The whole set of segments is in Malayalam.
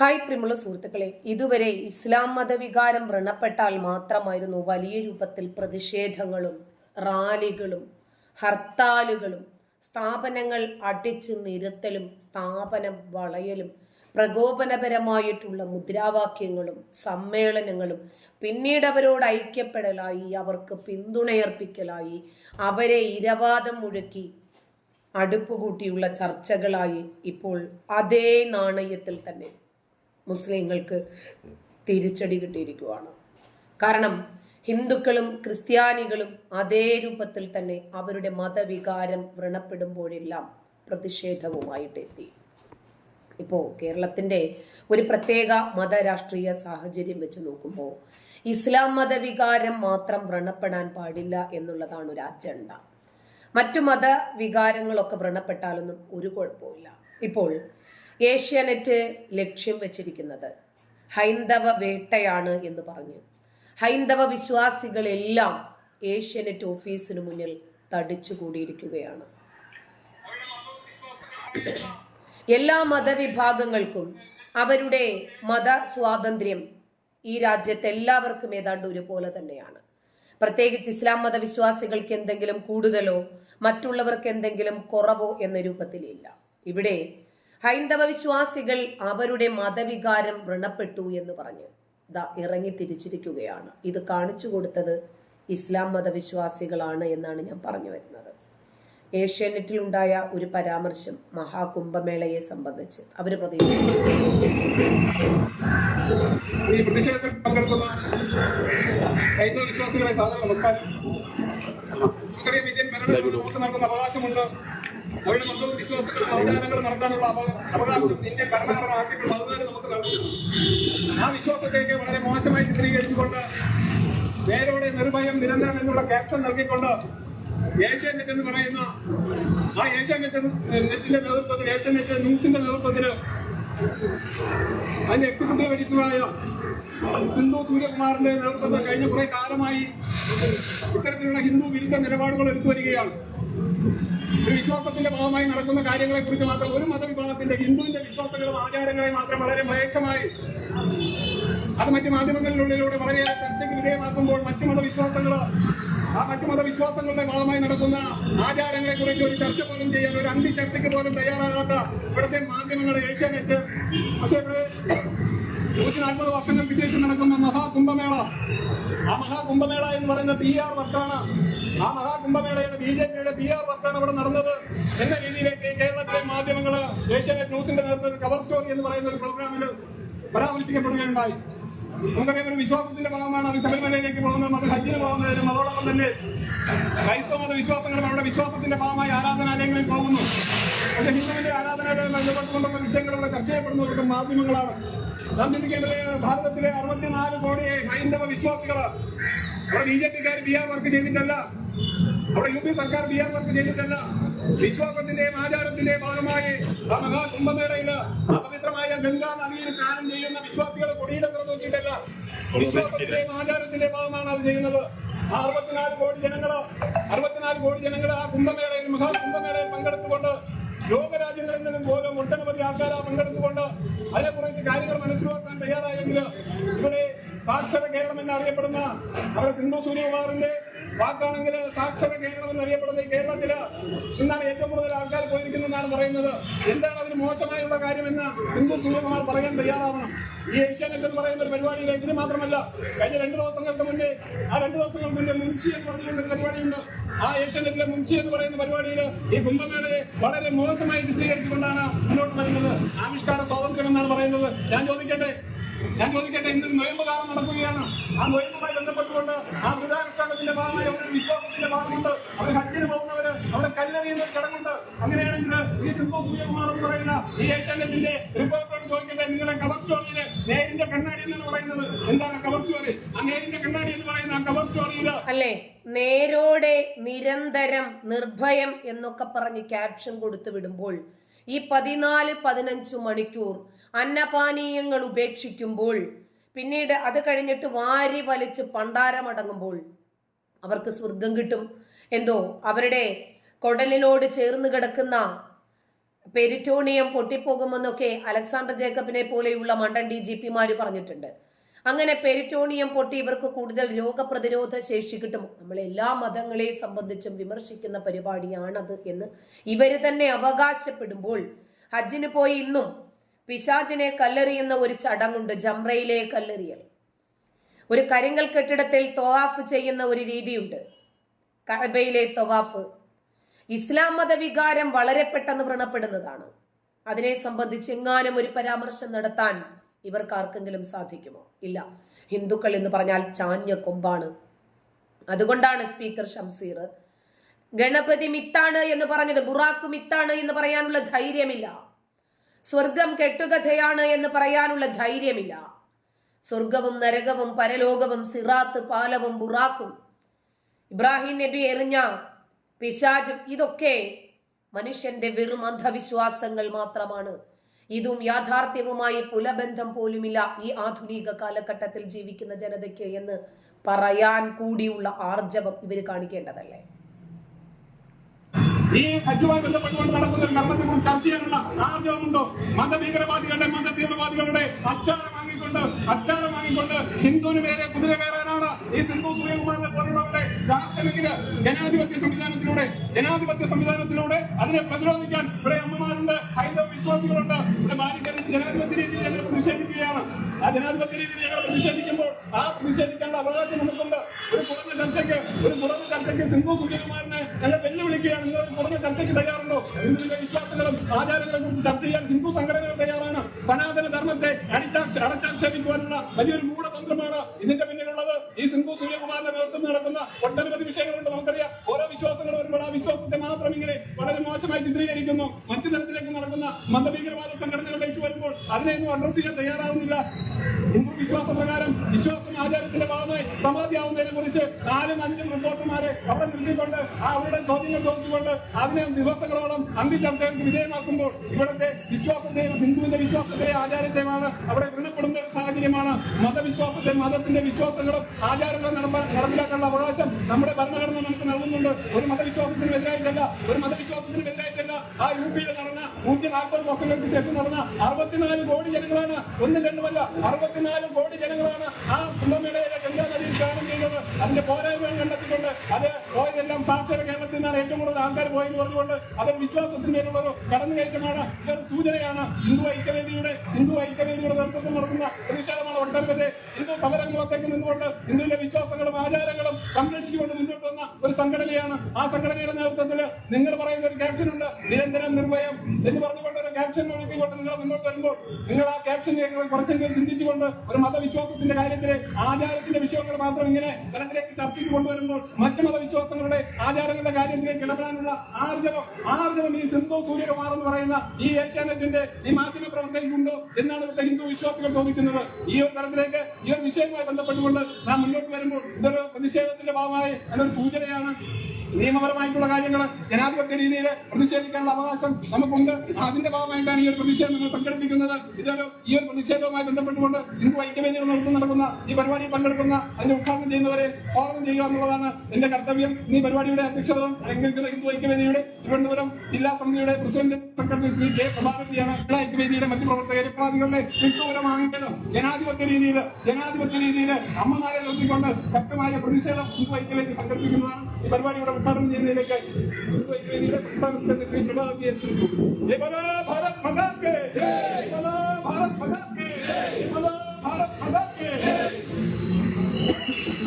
ഹായ് പ്രിമുള്ള സുഹൃത്തുക്കളെ ഇതുവരെ ഇസ്ലാം മതവികാരം വ്രണപ്പെട്ടാൽ മാത്രമായിരുന്നു വലിയ രൂപത്തിൽ പ്രതിഷേധങ്ങളും റാലികളും ഹർത്താലുകളും സ്ഥാപനങ്ങൾ അടിച്ചു നിരത്തലും സ്ഥാപനം വളയലും പ്രകോപനപരമായിട്ടുള്ള മുദ്രാവാക്യങ്ങളും സമ്മേളനങ്ങളും പിന്നീട് അവരോട് ഐക്യപ്പെടലായി അവർക്ക് പിന്തുണയർപ്പിക്കലായി അവരെ ഇരവാദം മുഴക്കി അടുപ്പുകൂട്ടിയുള്ള ചർച്ചകളായി ഇപ്പോൾ അതേ നാണയത്തിൽ തന്നെ. മുസ്ലിങ്ങൾക്ക് തിരിച്ചടി കിട്ടിയിരിക്കുകയാണ് കാരണം ഹിന്ദുക്കളും ക്രിസ്ത്യാനികളും അതേ രൂപത്തിൽ തന്നെ അവരുടെ മതവികാരം വ്രണപ്പെടുമ്പോഴെല്ലാം പ്രതിഷേധവുമായിട്ട് എത്തി ഇപ്പോൾ കേരളത്തിന്റെ ഒരു പ്രത്യേക മതരാഷ്ട്രീയ സാഹചര്യം വെച്ച് നോക്കുമ്പോൾ ഇസ്ലാം മതവികാരം മാത്രം വ്രണപ്പെടാൻ പാടില്ല എന്നുള്ളതാണ് ഒരു അജണ്ട. മറ്റു മതവികാരങ്ങളൊക്കെ വ്രണപ്പെട്ടാലൊന്നും ഒരു കുഴപ്പമില്ല ഇപ്പോൾ ഏഷ്യാനെറ്റ് ലക്ഷ്യം വെച്ചിരിക്കുന്നത്. ഹൈന്ദവ വേട്ടയാണ് എന്ന് പറഞ്ഞു. ഹൈന്ദവ വിശ്വാസികളെല്ലാം ഏഷ്യാനെറ്റ് ഓഫീസിന് മുന്നിൽ തടിച്ചുകൂടിയിരിക്കുകയാണ് എല്ലാ മതവിഭാഗങ്ങൾക്കും അവരുടെ മത സ്വാതന്ത്ര്യം ഈ രാജ്യത്ത് എല്ലാവർക്കും ഏതാണ്ട് ഒരുപോലെ തന്നെയാണ്. പ്രത്യേകിച്ച് ഇസ്ലാം മതവിശ്വാസികൾക്ക് എന്തെങ്കിലും കൂടുതലോ മറ്റുള്ളവർക്ക് എന്തെങ്കിലും കുറവോ എന്ന രൂപത്തിലില്ല. ഇവിടെ ഹൈന്ദവ വിശ്വാസികൾ അവരുടെ മതവികാരം വ്രണപ്പെട്ടു എന്ന് പറഞ്ഞ്. ദാ ഇറങ്ങി തിരിച്ചിരിക്കുകയാണ്. ഇത് കാണിച്ചു കൊടുത്തത് ഇസ്ലാം മതവിശ്വാസികളാണ് എന്നാണ് ഞാൻ പറഞ്ഞു വരുന്നത്. ഏഷ്യാനെറ്റിൽ ഉണ്ടായ ഒരു പരാമർശം മഹാകുംഭമേളയെ സംബന്ധിച്ച്. അവർ പ്രതികരിക്കുന്നു നമുക്ക് അവരുടെ മതവും വിശ്വാസങ്ങളും അവധാനങ്ങൾ നടത്താനുള്ള അവകാശം ഇന്ത്യ ഭരണഘടന ആക്കിയിട്ടുള്ള അവകാശം നമുക്ക് നൽകുന്നു. ആ വിശ്വാസത്തേക്ക് വളരെ മോശമായി ചിത്രീകരിച്ചുകൊണ്ട് നേരോടെ നിർഭയം നിരന്തരം എന്നുള്ള ക്യാപ്ഷൻ നൽകിക്കൊണ്ട് ഏഷ്യാനെറ്റ് എന്ന് പറയുന്ന ആ ഏഷ്യാനെറ്റ് നെറ്റിന്റെ നേതൃത്വത്തിൽ ഏഷ്യാനെറ്റ് ന്യൂസിന്റെ നേതൃത്വത്തിൽ അതിന്റെ എക്സിക്യൂട്ടീവ് എഡിറ്ററായ ഹിന്ദു സൂര്യകുമാറിന്റെ നേതൃത്വത്തിൽ കഴിഞ്ഞ കുറെ കാലമായി ഇത്തരത്തിലുള്ള ഹിന്ദു വിരുദ്ധ നിലപാടുകൾ എടുത്തു വരികയാണ്. ഒരു വിശ്വാസത്തിന്റെ ഭാഗമായി നടക്കുന്ന കാര്യങ്ങളെ കുറിച്ച് മാത്രം ഒരു മതവിഭാഗത്തിന്റെ ഹിന്ദുവിന്റെ വിശ്വാസങ്ങളും ആചാരങ്ങളെ മാത്രം വളരെ മ്ലേച്ഛമായി അത് മറ്റു മാധ്യമങ്ങളിലുള്ളിലൂടെ വളരെയേറെ ചർച്ചയ്ക്ക് വിധേയമാക്കുമ്പോൾ മറ്റു മതവിശ്വാസങ്ങൾ ആ മറ്റു മതവിശ്വാസങ്ങളുടെ ഭാഗമായി നടക്കുന്ന ആചാരങ്ങളെ കുറിച്ച് ഒരു ചർച്ച പോലും ചെയ്യാൻ ഒരു അന്തി ചർച്ചയ്ക്ക് പോലും തയ്യാറാകാത്ത ഇവിടുത്തെ മാധ്യമങ്ങൾ ഏഷ്യാനെറ്റ് പക്ഷേ ഇവിടെ നൂറ്റി നാൽപ്പത് വർഷങ്ങൾക്ക് ശേഷം നടക്കുന്ന മഹാകുംഭമേള ആ മഹാകുംഭമേള എന്ന് പറയുന്ന പി ആർ വർക്കാണ്. ആ മഹാകുംഭമേളയുടെ ബി ജെ പിയുടെ പി ആർ വർക്കാണ് അവിടെ നടന്നത്. എന്ന രീതിയിലേക്ക് കേരളത്തിലെ മാധ്യമങ്ങൾ ഏഷ്യാനെറ്റ് ന്യൂസിന്റെ നേതൃത്വത്തിൽ കവർ സ്റ്റോറി എന്ന് പറയുന്ന ഒരു പ്രോഗ്രാമിൽ പരാമർശിക്കപ്പെടുകയുണ്ടായി. നമുക്കറിയാം ഒരു വിശ്വാസത്തിന്റെ ഭാഗമാണ് അത് ശബരിമലയിലേക്ക് പോകുന്നത് അത് ഹജ്ജിന് പോകുന്നതിനും അതോടൊപ്പം തന്നെ ക്രൈസ്തവ മത വിശ്വാസങ്ങളും അവരുടെ വിശ്വാസത്തിന്റെ ഭാഗമായി ആരാധനാലയങ്ങളിൽ പോകുന്നു. പക്ഷേ ഹിന്ദുവിന്റെ ആരാധനാലയങ്ങൾ ബന്ധപ്പെട്ടുകൊണ്ടുള്ള വിഷയങ്ങൾ ഇവിടെ ചർച്ച ചെയ്യപ്പെടുന്നവർക്ക് മാധ്യമങ്ങളാണ്. നാം ചിന്തിക്കേണ്ടത് ഭാരതത്തിലെ അറുപത്തിനാല് കോടി ഹൈന്ദവ വിശ്വാസികൾ അവിടെ ബി ജെ പിക്കാർ ബി ആർ വർക്ക് ചെയ്തിട്ടല്ല. അവിടെ യു പി സർക്കാർ ബി ആർ വർക്ക് ചെയ്തിട്ടല്ല വിശ്വാസത്തിന്റെയും ആചാരത്തിന്റെയും ഭാഗമായി ആ മഹാ കുംഭമേളയിൽ അപവിത്രമായ ഗംഗാ നദിയിൽ സ്നാനം ചെയ്യുന്ന വിശ്വാസികളെ കൊടിയുടെ നോക്കിയിട്ടല്ല വിശ്വാസത്തിന്റെയും ആചാരത്തിന്റെയും ഭാഗമാണ് അത് ചെയ്യുന്നത്. ആ അറുപത്തിനാല് കോടി ജനങ്ങൾ അറുപത്തിനാല് കോടി ജനങ്ങൾ ആ കുംഭമേളയിൽ മഹാ കുംഭമേളയിൽ പങ്കെടുത്തുകൊണ്ട് ലോകരാജ്യങ്ങളിൽ നിന്നും പോലും ഒട്ടനവധി ആൾക്കാർ പങ്കെടുത്തുകൊണ്ട് അതിനെക്കുറിച്ച് കാര്യങ്ങൾ മനസ്സിലാക്കാൻ തയ്യാറായെങ്കിൽ ഇവിടെ സാക്ഷര കേരളം എന്നറിയപ്പെടുന്ന അവിടെ സിന്ധു സൂര്യകുമാറിന്റെ വാക്കാണെങ്കിൽ സാക്ഷര കേരളം എന്നറിയപ്പെടുന്ന കേരളത്തിൽ ഇന്നാണ് ഏറ്റവും കൂടുതൽ ആൾക്കാർ പോയിരിക്കുന്നതെന്നാണ് പറയുന്നത്. എന്താണ് അതിന് മോശമായുള്ള കാര്യമെന്ന് സിന്ധു സുഖകുമാർ പറയാൻ തയ്യാറാവണം. ഈ ഏഷ്യാനെറ്റ് എന്ന് പറയുന്ന ഒരു പരിപാടിയിൽ ഇതിന് മാത്രമല്ല കഴിഞ്ഞ രണ്ട് ദിവസങ്ങൾക്ക് മുന്നേ ആ രണ്ട് ദിവസങ്ങൾക്ക് മുന്നേ മുൻഷി എന്ന് പറഞ്ഞുകൊണ്ട് പരിപാടിയുണ്ട്. ആ ഏഷ്യാനെറ്റിലെ മുൻഷി എന്ന് പറയുന്ന പരിപാടിയിൽ ഈ കുംഭമേളയെ വളരെ മോശമായി ചിത്രീകരിച്ചുകൊണ്ടാണ് മുന്നോട്ട് വരുന്നത്. ആവിഷ്കാര സ്വാതന്ത്ര്യം എന്നാണ് പറയുന്നത്. ഞാൻ ചോദിക്കട്ടെ ഞാൻ ചോദിക്കട്ടെ ഇന്ന് നൊയമ്പ് കാലം നടക്കുകയാണ്. ആ നൊയമ്പുമായി ബന്ധപ്പെട്ടുകൊണ്ട് ആ വൃതാനുഷ്ഠാനത്തിന്റെ ഭാഗമായി അവരുടെ വിശ്വാസത്തിന്റെ ഭാഗമുണ്ട്. അവർ ഹജ്ജിന് പോകുന്നവര് അവിടെ കല്ലെറിയുന്ന ഒരു ചടങ്ങുണ്ട് അങ്ങനെയാണെങ്കിൽ ഈ സിന്ധു സൂര്യകുമാർ എന്ന് പറയുന്ന ഈ ഏഷ്യാനെറ്റിന്റെ റിപ്പോർട്ടോട് ചോദിക്കട്ടെ നിങ്ങളുടെ കവർ സ്റ്റോറിയിൽ നേരിന്റെ കണ്ണാടി എന്നാണ് പറയുന്നത്. എന്താണ് കവർ സ്റ്റോറി ആ നേരിന്റെ കണ്ണാടി എന്ന് പറയുന്ന ആ കവർ സ്റ്റോറിയിൽ അല്ലേ? നേരോടെ നിരന്തരം നിർഭയം എന്നൊക്കെ പറഞ്ഞ് ക്യാപ്ഷൻ കൊടുത്തു വിടുമ്പോൾ ഈ പതിനാല് പതിനഞ്ച് മണിക്കൂർ അന്നപാനീയങ്ങൾ ഉപേക്ഷിക്കുമ്പോൾ പിന്നീട് അത് കഴിഞ്ഞിട്ട് വാരി വലിച്ച് പണ്ടാരമടങ്ങുമ്പോൾ അവർക്ക് സ്വർഗം കിട്ടും. എന്തോ അവരുടെ കൊടലിനോട് ചേർന്ന് കിടക്കുന്ന പെരിറ്റോണിയം പൊട്ടിപ്പോകുമെന്നൊക്കെ അലക്സാണ്ടർ ജേക്കബിനെ പോലെയുള്ള മണ്ടൻ ഡി ജി പിമാര് പറഞ്ഞിട്ടുണ്ട്. അങ്ങനെ പെരിറ്റോണിയം പൊട്ടി ഇവർക്ക് കൂടുതൽ രോഗപ്രതിരോധ ശേഷി കിട്ടും. നമ്മൾ എല്ലാ മതങ്ങളെ സംബന്ധിച്ചും വിമർശിക്കുന്ന പരിപാടിയാണത് എന്ന് ഇവർ തന്നെ അവകാശപ്പെടുമ്പോൾ ഹജ്ജിന് പോയി ഇന്നും പിശാചിനെ കല്ലെറിയുന്ന ഒരു ചടങ്ങുണ്ട് ജംറയിലെ കല്ലെറിയൽ. ഒരു കരിങ്കൽ കെട്ടിടത്തിൽ തൊവാഫ് ചെയ്യുന്ന ഒരു രീതിയുണ്ട്. കഅബയിലെ തൊവാഫ്. ഇസ്ലാം മതവികാരം വളരെ പെട്ടെന്ന് വ്രണപ്പെടുന്നതാണ്. അതിനെ സംബന്ധിച്ച് എങ്ങാനും ഒരു പരാമർശം നടത്താൻ ഇവർക്ക് ആർക്കെങ്കിലും സാധിക്കുമോ? ഇല്ല. ഹിന്ദുക്കൾ എന്ന് പറഞ്ഞാൽ ചാഞ്ഞ കൊമ്പാണ്. അതുകൊണ്ടാണ് സ്പീക്കർ ഷംസീർ ഗണപതി മിത്താണ് എന്ന് പറഞ്ഞത് ബുറാക്ക് മിത്താണ് എന്ന് പറയാനുള്ള ധൈര്യമില്ല. സ്വർഗം കെട്ടുകഥയാണ് എന്ന് പറയാനുള്ള ധൈര്യമില്ല. സ്വർഗവും നരകവും പരലോകവും സിറാത്ത് പാലവും ബുറാക്കും ഇബ്രാഹിം നബി എറിഞ്ഞ പിശാചും ഇതൊക്കെ മനുഷ്യന്റെ വെറും അന്ധവിശ്വാസങ്ങൾ മാത്രമാണ്. ഇതും യാഥാർത്ഥ്യവുമായി പുലബന്ധം പോലുമില്ല ഈ ആധുനിക കാലഘട്ടത്തിൽ ജീവിക്കുന്ന ജനതയ്ക്ക് എന്ന് പറയാൻ കൂടിയുള്ള ആർജവം ഇവർ കാണിക്കേണ്ടതല്ലേ? ഈ ഹജ്ജുമായി ബന്ധപ്പെട്ടുകൊണ്ട് നടക്കുന്ന കർമ്മത്തെ കുറിച്ച് ചർച്ച ചെയ്യാനുള്ള ആർജവമുണ്ടോ? മതഭീകരവാദികളുടെ മത തീവ്രവാദികളുടെ അച്ചാരം വാങ്ങിക്കൊണ്ട് അച്ചാരം വാങ്ങിക്കൊണ്ട് ഹിന്ദുവിന് നേരെ കുതിര കയറാനാണ് ഈ സിന്ധു സൂര്യകുമാറിനെ പോലുള്ളവരുടെ രാഷ്ട്രമെങ്കിൽ ജനാധിപത്യ സംവിധാനത്തിലൂടെ ജനാധിപത്യ സംവിധാനത്തിലൂടെ അതിനെ പ്രതിരോധിക്കാൻ ഇവിടെ അമ്മമാരുണ്ട് ഹൈന്ദവ വിശ്വാസികളുണ്ട്. ഇവിടെ ബാലിക്കൽ ജനാധിപത്യ രീതിയിൽ ഞങ്ങൾ പ്രതിഷേധിക്കുകയാണ്. ആ ജനാധിപത്യ രീതിയിൽ ഞങ്ങൾ പ്രതിഷേധിക്കുമ്പോൾ ആ പ്രതിഷേധിക്കാനുള്ള അവകാശം നമുക്കുണ്ട്. ഒരു തുറന്ന ചർച്ചയ്ക്ക് ഒരു തുറന്ന ചർച്ചയ്ക്ക് സിന്ധു സൂര്യകുമാറിനെ ഞങ്ങൾ വെല്ലുവിളിക്കുകയാണ്. നിങ്ങൾ ഒരു തുറന്ന ചർച്ചയ്ക്ക് തയ്യാറുണ്ടോ? ഹിന്ദുവിന്റെ വിശ്വാസങ്ങളും ആചാരങ്ങളെ കുറിച്ച് ചർച്ച ചെയ്യാൻ ഹിന്ദു സംഘടനകൾ തയ്യാറാണ്. സനാതന ധർമ്മത്തെ അടിച്ചാക്ഷ അടച്ചാക്ഷേപിക്കുവാനുള്ള വലിയൊരു മൂഢതന്ത്രമാണ് ഇതിന്റെ പിന്നിലുള്ളത്. ഈ സിന്ധു സൂര്യകുമാറിന്റെ നേതൃത്വം നടക്കുന്ന ഒട്ടനവധി വിഷയങ്ങളുണ്ട്. നമുക്കറിയാം ഓരോ വിശ്വാസങ്ങൾ വരുമ്പോൾ ആ വിശ്വാസത്തെ മാത്രം ഇങ്ങനെ വളരെ മോശമായി ചിത്രീകരിക്കുന്നു. മറ്റു തരത്തിലേക്ക് നടക്കുന്ന മതഭീകരവാദ സംഘടനകളുടെ ഇഷ്യൂ വരുമ്പോൾ അതിനെയൊന്നും അഡ്രസ് ചെയ്യാൻ തയ്യാറാവുന്നില്ല. ഹിന്ദു വിശ്വാസ പ്രകാരം വിശ്വാസം ആചാരത്തിന്റെ ഭാഗമായി സമാധിയാവുന്നതിനെ കുറിച്ച് നാലും അഞ്ചും റിപ്പോർട്ടർമാരെ അവിടെ നിർത്തിക്കൊണ്ട് ആ അവരുടെ ചോദ്യങ്ങൾ ചോദിച്ചുകൊണ്ട് അതിനെ ദിവസങ്ങളോളം അന്തിചർച്ചകൾക്ക് വിധേയമാക്കുമ്പോൾ ഇവിടുത്തെ വിശ്വാസത്തെയും ഹിന്ദുവിന്റെ വിശ്വാസത്തെയും ആചാരത്തെയുമാണ് അവിടെ വ്രണപ്പെടുന്ന ഒരു സാഹചര്യമാണ്. മതവിശ്വാസത്തെ മതത്തിന്റെ വിശ്വാസങ്ങളും ആചാരങ്ങളും നടപ്പാ- നടപ്പിലാക്കാനുള്ള അവകാശം നമ്മുടെ ഭരണഘടന നമുക്ക് നൽകുന്നുണ്ട്. ഒരു മതവിശ്വാസത്തിനും എതിരായിട്ടല്ല ഒരു മതവിശ്വാസത്തിനും എതിരായിട്ടല്ല ആ യു നൂറ്റി നാൽപ്പത് വർഷങ്ങൾക്ക് ശേഷം നടന്ന അറുപത്തിനാല് കോടി ജനങ്ങളാണ് ഒന്നും രണ്ടുമല്ല അറുപത്തിനാല് കോടി ജനങ്ങളാണ് ആ കുംഭമേളയിലെ ഗംഗാ നദിയിൽ സ്നാനം ചെയ്തത് അതിന്റെ പോരായ്മകൾ കണ്ടെത്തിക്കൊണ്ട് അത് പോയതെല്ലാം സാക്ഷര കേരളത്തിൽ നിന്നാണ് ഏറ്റവും കൂടുതൽ ആൾക്കാർ പോയെന്ന് പറഞ്ഞുകൊണ്ട് അത് കടന്നു കടന്നുകയറ്റമാണ് ഇതൊരു സൂചനയാണ്. ഹിന്ദു ഐക്യവേദിയുടെ ഹിന്ദു ഐക്യവേദിയുടെ നേതൃത്വം നടക്കുന്ന പ്രതിഷേധമാണ് ഒട്ടനവധി ഹിന്ദു സമരങ്ങളത്തേക്ക് നിന്നുകൊണ്ട് ഹിന്ദുവിന്റെ വിശ്വാസങ്ങളും ആചാരങ്ങളും സംരക്ഷിച്ചുകൊണ്ട് മുന്നോട്ട് വന്ന ഒരു സംഘടനയാണ്. ആ സംഘടനയുടെ നേതൃത്വത്തിൽ നിങ്ങൾ പറയുന്ന ഒരു ക്യാപ്ഷൻ ഉണ്ട്. നിരന്തരം നിർഭയം എന്ന് പറഞ്ഞുകൊണ്ട് ഒരു ക്യാപ്ഷൻ ഒഴുക്കിക്കൊണ്ട് നിങ്ങൾ മുന്നോട്ട് വരുമ്പോൾ നിങ്ങൾ ആ ക്യാപ്ഷൻ കുറച്ചെങ്കിലും ചിന്തിച്ചുകൊണ്ട് ഒരു മതവിശ്വാസത്തിന്റെ കാര്യത്തിൽ ആചാരത്തിന്റെ വിഷയങ്ങൾ മാത്രം ഇങ്ങനെ തലത്തിലേക്ക് ചർച്ചയ്ക്ക് കൊണ്ടുവരുമ്പോൾ മറ്റു മതവിശ്വാസങ്ങളുടെ ആചാരങ്ങളുടെ കാര്യത്തിലേക്ക് ഇടപെടാനുള്ള ആർജവം ആർജവം ഈ സിന്ധു സൂര്യകുമാർ എന്ന് പറയുന്ന ഈ ഏഷ്യാനെറ്റിന്റെ ഈ മാധ്യമ പ്രവർത്തകർക്കുണ്ടോ എന്നാണ് ഇവിടുത്തെ ഹിന്ദു വിശ്വാസികൾ ചോദിക്കുന്നത്. ഈ ഒരു തരത്തിലേക്ക് ഈ ഒരു വിഷയവുമായി ബന്ധപ്പെട്ടുകൊണ്ട് നാം മുന്നോട്ട് വരുമ്പോൾ ഇതൊരു പ്രതിഷേധത്തിന്റെ ഭാഗമായി അതൊരു സൂചനയാണ് നിയമപരമായിട്ടുള്ള കാര്യങ്ങൾ ജനാധിപത്യ രീതിയിൽ പ്രതിഷേധിക്കാനുള്ള അവകാശം നമുക്കുണ്ട്. അതിന്റെ ഭാഗമായിട്ടാണ് ഈ ഒരു പ്രതിഷേധം നിങ്ങൾ സംഘടിപ്പിക്കുന്നത്. ഇതൊരു ഈ ഒരു പ്രതിഷേധവുമായി ബന്ധപ്പെട്ടുകൊണ്ട് ഹിന്ദു ഐക്യവേദികൾ നടത്തുന്ന നടക്കുന്ന ഈ പരിപാടിയിൽ പങ്കെടുക്കുന്ന അതിന്റെ ഉദ്ഘാടനം ചെയ്യുന്നവരെ സ്വാഗതം ചെയ്യുക എന്നുള്ളതാണ് എന്റെ കർത്തവ്യം. ഈ പരിപാടിയുടെ അധ്യക്ഷത ഹിന്ദു ഐക്യവേദിയുടെ തിരുവനന്തപുരം ജില്ലാ സമിതിയുടെ പ്രസിഡന്റ് സെക്രട്ടറി ശ്രീ കെ പ്രഭാകരിയാണ് ജില്ലാ ഐക്യവേദിയുടെ മറ്റു പ്രവർത്തകരെ പ്രാതികളുടെ വ്യക്തിപരമാണെങ്കിലും ജനാധിപത്യ രീതിയിൽ ജനാധിപത്യ രീതിയിൽ അമ്മമാരെ നിർത്തിക്കൊണ്ട് ശക്തമായ പ്രതിഷേധം ഹിന്ദു ഐക്യവേദി സംഘടിപ്പിക്കുന്നതാണ് ഈ പരിപാടിയുടെ സംസ്ഥാന പ്രസിഡന്റ് ശ്രീ പ്രഭാകരത്തിയെ ക്ഷണിക്കുന്നു. ജയ് ബോലോ ഭാരത് മാതാ കേ ജയ് ബോലോ ഭാരത് മാതാ കേ ജയ് ബോലോ ഭാരത് മാതാ കേ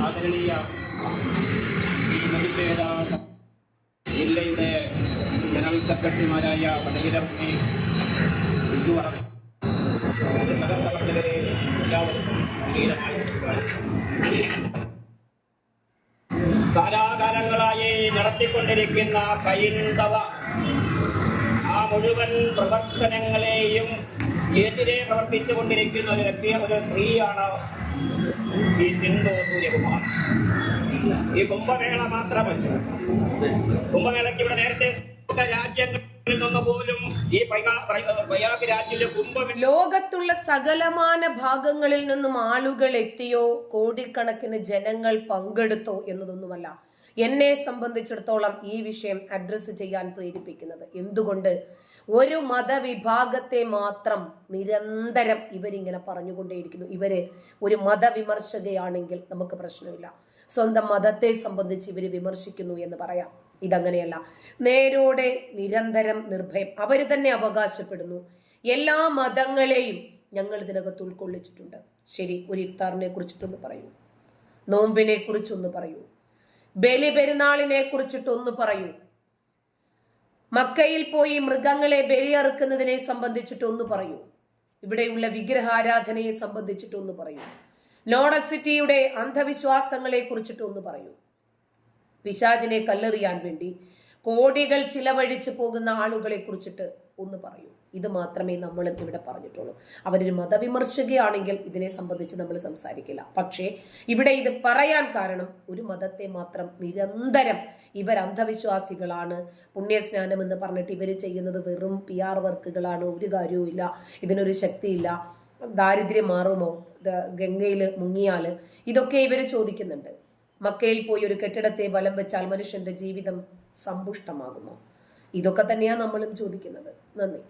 ആദരണീയ ഈ പ്രതിഷേധ ജില്ലയുടെ ജനറൽ സെക്രട്ടറിമാരായ ബിജുവറ സഹപ്രവർത്തകരെ എല്ലാവർക്കും വിനീതമായ നടത്തിക്കൊണ്ടിരിക്കുന്ന ഹൈന്ദവ. ആ മുഴുവൻ പ്രവർത്തനങ്ങളെയും എതിരെ പ്രവർത്തിച്ചുകൊണ്ടിരിക്കുന്ന ഒരു വ്യക്തി ഒരു സ്ത്രീയാണ് ഈ സിന്ധു സൂര്യകുമാർ. ഈ കുംഭമേള മാത്രമല്ല കുംഭമേളയ്ക്ക് ഇവിടെ നേരത്തെ രാജ്യങ്ങളിൽ നിന്ന് പോലും ഈ പ്രയാ- പ്രയാ- പ്രയാഗ് രാജ്യത്തിലെ കുംഭമേള ലോകത്തുള്ള സകലമാന ഭാഗങ്ങളിൽ നിന്നും ആളുകൾ എത്തിയോ? കോടിക്കണക്കിന് ജനങ്ങൾ പങ്കെടുത്തോ എന്നതൊന്നുമല്ല. എന്നെ സംബന്ധിച്ചിടത്തോളം ഈ വിഷയം അഡ്രസ്സ് ചെയ്യാൻ പ്രേരിപ്പിക്കുന്നത്. എന്തുകൊണ്ട്? ഒരു മതവിഭാഗത്തെ മാത്രം നിരന്തരം ഇവരിങ്ങനെ പറഞ്ഞുകൊണ്ടേയിരിക്കുന്നു. ഇവർ ഒരു മതവിമർശകയാണെങ്കിൽ നമുക്ക് പ്രശ്നമില്ല. സ്വന്തം മതത്തെ സംബന്ധിച്ച് ഇവർ വിമർശിക്കുന്നു എന്ന് പറയാം. ഇതങ്ങനെയല്ല. നേരോടെ നിരന്തരം നിർഭയം. അവർ തന്നെ അവകാശപ്പെടുന്നു. എല്ലാ മതങ്ങളെയും ഞങ്ങൾ ഇതിനകത്ത് ഉൾക്കൊള്ളിച്ചിട്ടുണ്ട്. ശരി ഒരു ഇഫ്താറിനെ കുറിച്ചിട്ടൊന്ന് പറയൂ. നോമ്പിനെ കുറിച്ചൊന്ന് പറയൂ. ബലി പെരുന്നാളിനെ കുറിച്ചിട്ടൊന്ന് പറയൂ. മക്കയിൽ പോയി മൃഗങ്ങളെ ബലിയറുക്കുന്നതിനെ സംബന്ധിച്ചിട്ടൊന്ന് പറയൂ. ഇവിടെയുള്ള വിഗ്രഹാരാധനയെ സംബന്ധിച്ചിട്ടൊന്ന് പറയൂ. നോഡൽ സിറ്റിയുടെ അന്ധവിശ്വാസങ്ങളെ കുറിച്ചിട്ടൊന്ന് പറയൂ. പിശാചിനെ കല്ലെറിയാൻ വേണ്ടി കോടികൾ ചിലവഴിച്ചു പോകുന്ന ആളുകളെ കുറിച്ചിട്ട് ഒന്ന് പറയൂ. ഇത് മാത്രമേ നമ്മൾ ഇവിടെ പറഞ്ഞിട്ടുള്ളൂ. അവരൊരു മതവിമർശകയാണെങ്കിൽ ഇതിനെ സംബന്ധിച്ച് നമ്മൾ സംസാരിക്കില്ല. പക്ഷേ ഇവിടെ ഇത് പറയാൻ കാരണം ഒരു മതത്തെ മാത്രം നിരന്തരം ഇവർ അന്ധവിശ്വാസികളാണ്. പുണ്യസ്നാനം എന്ന് പറഞ്ഞിട്ട് ഇവർ ചെയ്യുന്നത് വെറും പി ആർ വർക്കുകളാണ്. ഒരു കാര്യവും ഇല്ല. ഇതിനൊരു ശക്തിയില്ല. ദാരിദ്ര്യം മാറുമോ ഗംഗയിൽ മുങ്ങിയാൽ ഇതൊക്കെ ഇവർ ചോദിക്കുന്നുണ്ട്. മക്കയിൽ പോയി ഒരു കെട്ടിടത്തെ ബലം വെച്ചാൽ മനുഷ്യന്റെ ജീവിതം സമ്പുഷ്ടമാകുമോ? ഇതൊക്കെ തന്നെയാണ് നമ്മളും ചോദിക്കുന്നത്. നന്ദി.